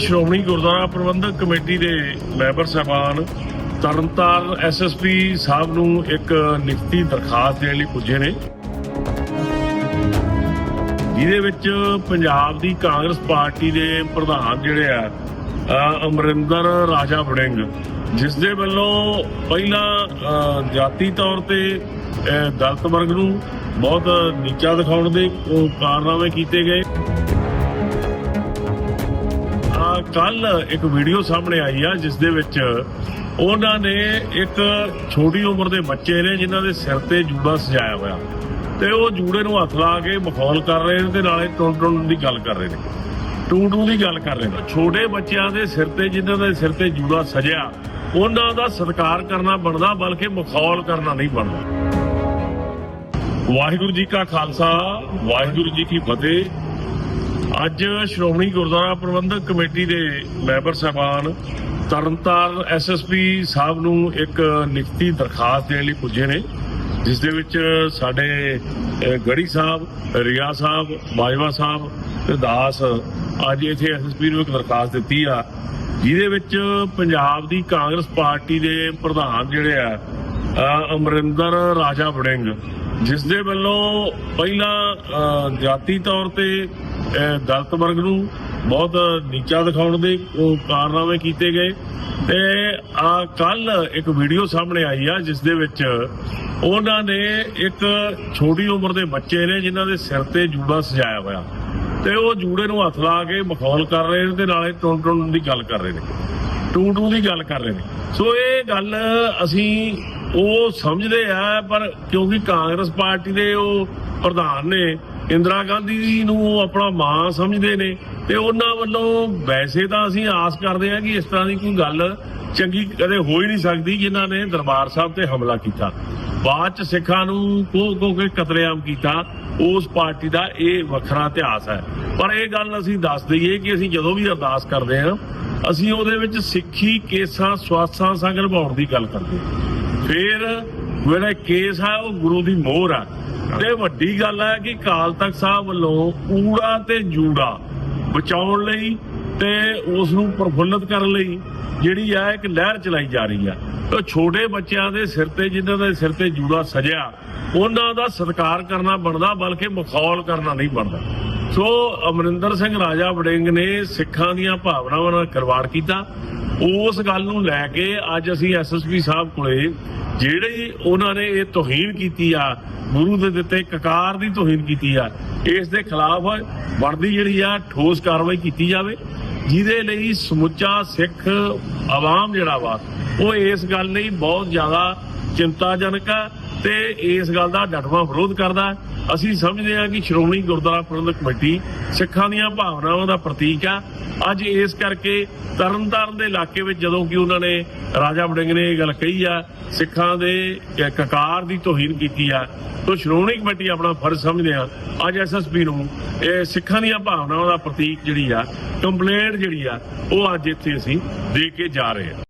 Shiromani Gurdwara Prabandhak committee ਦੇ member ਸਾਹਿਬਾਨ Tarn Taran SSP ਸਾਹਿਬ ਨੂੰ ਇੱਕ ਲਿਖਤੀ ਦਰਖਾਸਤ ਦੇਣ ਲਈ ਪੁੱਜੇ ਨੇ। ਜਿਹਦੇ ਵਿੱਚ ਪੰਜਾਬ ਦੀ ਕਾਂਗਰਸ ਪਾਰਟੀ ਦੇ ਪ੍ਰਧਾਨ ਜਿਹੜੇ ਆ ਅਮਰਿੰਦਰ ਰਾਜਾ ਵੜਿੰਗ, ਜਿਸ ਦੇ ਵੱਲੋਂ ਪਹਿਲਾਂ ਜਾਤੀ ਤੌਰ ਤੇ ਦਲਤ ਵਰਗ ਨੂੰ ਬਹੁਤ ਨੀਚਾ ਦਿਖਾਉਣ ਦੇ ਕਾਰਨਾਮੇ ਕੀਤੇ ਗਏ। ਕੱਲ ਇੱਕ ਵੀਡੀਓ ਸਾਹਮਣੇ ਆਈ ਆ, ਜਿਸ ਦੇ ਵਿੱਚ ਉਹਨਾਂ ਨੇ ਇੱਕ ਛੋਟੀ ਉਮਰ ਦੇ ਬੱਚੇ ਨੇ ਜਿਨ੍ਹਾਂ ਦੇ ਸਿਰ ਤੇ ਜੂੜਾ ਸਜਾਇਆ ਹੋਇਆ। ਤੇ ਉਹ ਜੂੜੇ ਨੂੰ ਹੱਥ ਲਾ ਕੇ ਮਖੌਲ ਕਰ ਰਹੇ ਨੇ ਤੇ ਨਾਲੇ ਟੁੰਨ ਟੁੰਨ ਦੀ ਗੱਲ ਕਰ ਰਹੇ ਨੇ। ਟੂ ਟੂ ਦੀ ਗੱਲ ਕਰ ਰਹੇ ਨੇ। ਛੋਟੇ ਬੱਚਿਆਂ ਦੇ ਸਿਰ ਤੇ, ਜਿਨ੍ਹਾਂ ਦੇ ਸਿਰ ਤੇ ਜੂੜਾ ਸਜਿਆ, ਉਹਨਾਂ ਦਾ ਸਤਿਕਾਰ ਕਰਨਾ ਬਣਦਾ, ਬਲਕਿ ਮਖੌਲ ਕਰਨਾ ਨਹੀਂ ਬਣਦਾ। ਵਾਹਿਗੁਰੂ ਜੀ ਕਾ ਖਾਲਸਾ, ਵਾਹਿਗੁਰੂ ਜੀ ਕੀ ਫਤਿਹ। ਅੱਜ ਸ਼੍ਰੋਮਣੀ ਗੁਰਦੁਆਰਾ ਪ੍ਰਬੰਧਕ ਕਮੇਟੀ ਦੇ ਮੈਂਬਰ ਸਾਹਿਬਾਨ ਤਰਨਤਾਰਨ ਐਸਐਸਪੀ ਸਾਹਿਬ ਨੂੰ ਇੱਕ ਲਿਖਤੀ ਦਰਖਾਸਤ ਦੇਣ ਲਈ ਪੁੱਜੇ ਨੇ, ਜਿਸ ਦੇ ਵਿੱਚ ਸਾਡੇ ਗੜੀ ਸਾਹਿਬ, ਰਿਆ ਸਾਹਿਬ ਬਾਜਵਾ ਸਾਹਿਬ ਤੇ ਦਾਸ ਅੱਜ ਇੱਥੇ ਐਸਐਸਪੀ ਨੂੰ ਇੱਕ ਦਰਖਾਸਤ ਦਿੱਤੀ ਆ, ਜਿਹਦੇ ਵਿੱਚ ਪੰਜਾਬ ਦੀ ਕਾਂਗਰਸ ਪਾਰਟੀ ਦੇ ਪ੍ਰਧਾਨ ਜਿਹੜੇ ਆ ਅਮਰਿੰਦਰ ਰਾਜਾ ਵੜਿੰਗ, ਜਿਸ ਦੇ ਵੱਲੋਂ ਪਹਿਲਾਂ ਜਾਤੀ ਤੌਰ ਤੇ ਦਲਤ ਵਰਗ ਨੂੰ ਬਹੁਤ ਨੀਚਾ ਦਿਖਾਉਣ ਦੇ ਕਾਰਨਾਮੇ ਕੀਤੇ ਗਏ। ਤੇ ਆ ਕੱਲ ਇੱਕ ਵੀਡੀਓ ਸਾਹਮਣੇ ਆਈ ਆ, ਜਿਸ ਦੇ ਵਿੱਚ ਉਹਨਾਂ ਨੇ ਇੱਕ ਛੋਟੀ ਉਮਰ ਦੇ ਬੱਚੇ ਨੇ, ਜਿਨ੍ਹਾਂ ਦੇ ਸਿਰ ਤੇ ਜੂੜਾ ਸਜਾਇਆ ਹੋਇਆ। ਤੇ ਉਹ ਜੂੜੇ ਨੂੰ ਹੱਥ ਲਾ ਕੇ ਮਖੌਲ ਕਰ ਰਹੇ ਨੇ ਤੇ ਨਾਲੇ ਟੁੰਨ ਟੁੰਨ ਦੀ ਗੱਲ ਕਰ ਰਹੇ ਨੇ। ਟੂ ਟੂ ਦੀ ਗੱਲ ਕਰ ਰਹੇ ਨੇ। ਸੋ ਇਹ ਗੱਲ ਅਸੀਂ ਉਹ ਸਮਝਦੇ ਆ, ਪਰ ਕਿਉਂਕਿ ਕਾਂਗਰਸ ਪਾਰਟੀ ਦੇ ਉਹ ਪ੍ਰਧਾਨ ਨੇ ਇੰਦਰਾ ਗਾਂਧੀ ਨੂੰ ਆਪਣਾ ਮਾਂ ਸਮਝਦੇ ਨੇ ਤੇ ਉਹਨਾਂ ਵੱਲੋਂ ਵੈਸੇ ਤਾਂ ਅਸੀਂ ਆਸ ਕਰਦੇ ਹਾਂ ਕਿ ਇਸ ਤਰ੍ਹਾਂ ਦੀ ਕੋਈ ਗੱਲ ਚੰਗੀ ਕਦੇ ਹੋ ਹੀ ਨਹੀਂ ਸਕਦੀ ਜਿਨ੍ਹਾਂ ਨੇ ਦਰਬਾਰ ਸਾਹਿਬ ਤੇ ਹਮਲਾ ਕੀਤਾ। ਬਾਅਦ ਚ ਸਿੱਖਾਂ ਨੂੰ ਕੋ ਕੋ ਕੇ ਕਤਲੇਆਮ ਕੀਤਾ। ਉਸ ਪਾਰਟੀ ਦਾ ਇਹ ਵੱਖਰਾ ਇਤਿਹਾਸ ਹੈ। ਪਰ ਇਹ ਗੱਲ ਅਸੀਂ ਦੱਸ ਦਈਏ ਕਿ ਅਸੀਂ ਜਦੋਂ ਵੀ ਅਰਦਾਸ ਕਰਦੇ ਹਾਂ, ਅਸੀਂ ਉਹਦੇ ਵਿੱਚ ਸਿੱਖੀ ਕੇਸਾਂ, ਸਵਾਸਾਂ ਸੰਗ ਨਿਭਾਉਣ ਦੀ ਗੱਲ ਕਰਦੇ ਹਾਂ। ਫਿਰ ਜਿਹੜਾ ਕੇਸ ਹੈ ਉਹ ਗੁਰੂ ਦੀ ਮੋਹਰ ਆ। ਤੇ ਵੱਡੀ ਗੱਲ ਹੈ ਕਿ ਕਾਲ ਤਖਤ ਸਾਹਿਬ ਵੱਲੋਂ ਊੜਾ ਤੇ ਜੂੜਾ ਬਚਾਉਣ ਲਈ ਤੇ ਉਸ ਨੂੰ ਪ੍ਰਫੁੱਲਤ ਕਰਨ ਲਈ ਜਿਹੜੀ ਆ ਇੱਕ ਲਹਿਰ ਚਲਾਈ ਜਾ ਰਹੀ ਆ ਉਹ ਛੋਟੇ ਬੱਚਿਆਂ ਦੇ ਸਿਰ ਤੇ, ਜਿਨ੍ਹਾਂ ਦੇ ਸਿਰ ਤੇ ਜੂੜਾ ਸਜਿਆ, ਉਹਨਾਂ ਦਾ ਸਤਿਕਾਰ ਕਰਨਾ ਬਣਦਾ, ਬਲਕਿ ਮਖੌਲ ਕਰਨਾ ਨਹੀਂ ਬਣਦਾ। ਸੋ ਅਮਰਿੰਦਰ ਸਿੰਘ ਰਾਜਾ ਵੜਿੰਗ ਨੇ ਸਿੱਖਾਂ ਦੀਆਂ ਭਾਵਨਾਵਾਂ ਨਾਲ ਕਰਵਾੜ ਕੀਤਾ। ਉਸ ਗੱਲ ਨੂੰ ਲੈ ਕੇ ਅੱਜ ਅਸੀਂ ਐਸਐਸਪੀ ਸਾਹਿਬ ਕੋਲੇ ਜਿਹੜੇ ਉਹਨਾਂ ਨੇ ਇਹ ਤੋਹੀਨ ਕੀਤੀ ਆ, ਗੁਰੂ ਦੇ ਦਿੱਤੇ, ਕਕਾਰ ਦੀ ਤੋਹੀਨ ਕੀਤੀ ਆ, ਇਸ ਦੇ ਖਿਲਾਫ ਬਣਦੀ ਜਿਹੜੀ ਆ, ਠੋਸ ਕਾਰਵਾਈ ਕੀਤੀ ਜਾਵੇ, ਜਿਹਦੇ ਲਈ ਸਮੁੱਚਾ ਸਿੱਖ ਆਵਾਮ ਜਿਹੜਾ ਵਾ, ਉਹ ਇਸ ਗੱਲ ਲਈ ਬਹੁਤ ਜ਼ਿਆਦਾ ਚਿੰਤਾਜਨਕ ਆ ਤੇ ਇਸ ਗੱਲ ਦਾ ਡਟਵਾ ਵਿਰੋਧ ਕਰਦਾ। ਅਸੀਂ ਸਮਝਦੇ ਹਾਂ ਕਿ ਸ਼੍ਰੋਮਣੀ ਗੁਰਦੁਆਰਾ ਪ੍ਰਬੰਧਕ ਕਮੇਟੀ ਸਿੱਖਾਂ ਦੀਆਂ ਭਾਵਨਾਵਾਂ ਦਾ ਪ੍ਰਤੀਕ ਆ। ਅੱਜ ਇਸ ਕਰਕੇ ਤਰਨਤਾਰਨ ਦੇ ਇਲਾਕੇ ਵਿੱਚ ਜਦੋਂ ਕਿ ਉਹਨਾਂ ਨੇ ਰਾਜਾ ਵੜਿੰਗ ਨੇ ਇਹ ਗੱਲ ਕਹੀ ਆ, ਸਿੱਖਾਂ ਦੇ ਕਕਾਰ ਦੀ ਤੋਹੀਨ ਕੀਤੀ ਆ। ਤੋਂ ਸ਼੍ਰੋਮਣੀ ਕਮੇਟੀ ਆਪਣਾ ਫਰਜ਼ ਸਮਝਦੇ ਆ। ਅੱਜ ਐਸਐਸਪੀ ਨੂੰ ਇਹ ਸਿੱਖਾਂ ਦੀਆਂ ਭਾਵਨਾਵਾਂ ਦਾ ਪ੍ਰਤੀਕ ਜਿਹੜੀ ਆ, ਕੰਪਲੇਂਟ ਜਿਹੜੀ ਆ, ਉਹ ਅੱਜ ਇੱਥੇ ਅਸੀਂ ਦੇ ਕੇ ਜਾ ਰਹੇ ਹਾਂ।